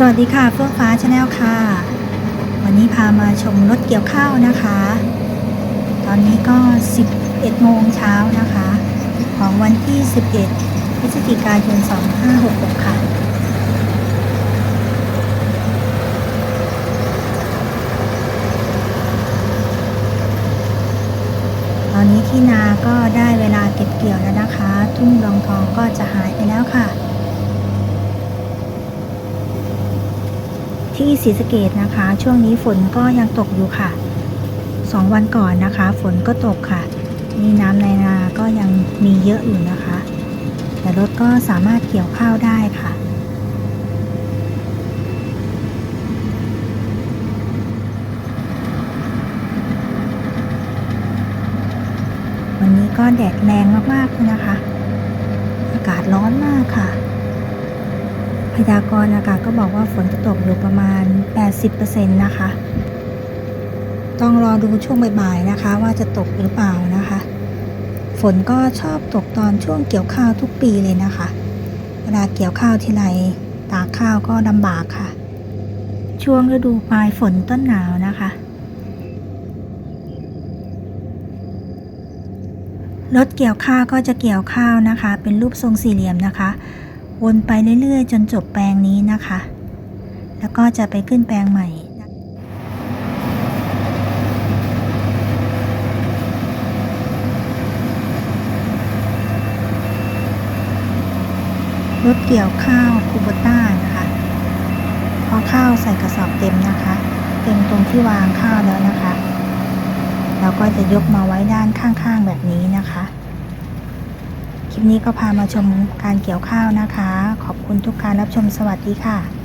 สวัสดีค่ะเฟื่องฟ้าชาแนลค่ะ วันนี้พามาชมรถเกี่ยวข้าวนะคะ ตอนนี้ก็ 11 โมงเช้านะคะ ของวันที่ 11 พฤศจิกายน 2566 ค่ะตอนนี้ที่นาก็ได้เวลาเก็บเกี่ยวแล้วนะคะ ทุ่งรองทองก็จะหายไปแล้วค่ะ ที่ศรีสะเกดนะคะ ช่วงนี้ฝนก็ยังตกอยู่ค่ะสองวันก่อนนะคะ ฝนก็ตกค่ะ นี่น้ำในนาก็ยังมีเยอะอยู่นะคะ แต่รถก็สามารถเกี่ยวข้าวได้ค่ะวันนี้ก็แดดแรงมากๆเลยนะคะ อากาศร้อนมากค่ะ พยากรณ์อากาศก็บอกว่าฝนจะตกอยู่ประมาณ 80%นะคะ ต้องรอดูช่วงบ่ายๆนะคะ ว่าจะตกหรือเปล่านะคะ ฝนก็ชอบตกตอนช่วงเกี่ยวข้าวทุกปีเลยนะคะ เวลาเกี่ยวข้าวทีไรตากข้าวก็ลำบากค่ะ ช่วงฤดูปลายฝนต้นหนาวนะคะรถเกี่ยวข้าวก็จะเกี่ยวข้าวนะคะ เป็นรูปทรงสี่เหลี่ยมนะคะ วนไปเรื่อยๆ จนจบแปลงนี้นะคะ แล้วก็จะไปขึ้นแปลงใหม่รถเกี่ยวข้าวคูโบต้านะคะพอข้าวใส่กระสอบเต็มนะคะ เต็มตรงที่วางข้าวแล้วนะคะ เราก็จะยกมาไว้ด้านข้างๆแบบนี้นะคะ ลิปนี้ก็พามาชมการเกี่ยวข้าวนะคะ ขอบคุณทุกการรับชมสวัสดีค่ะ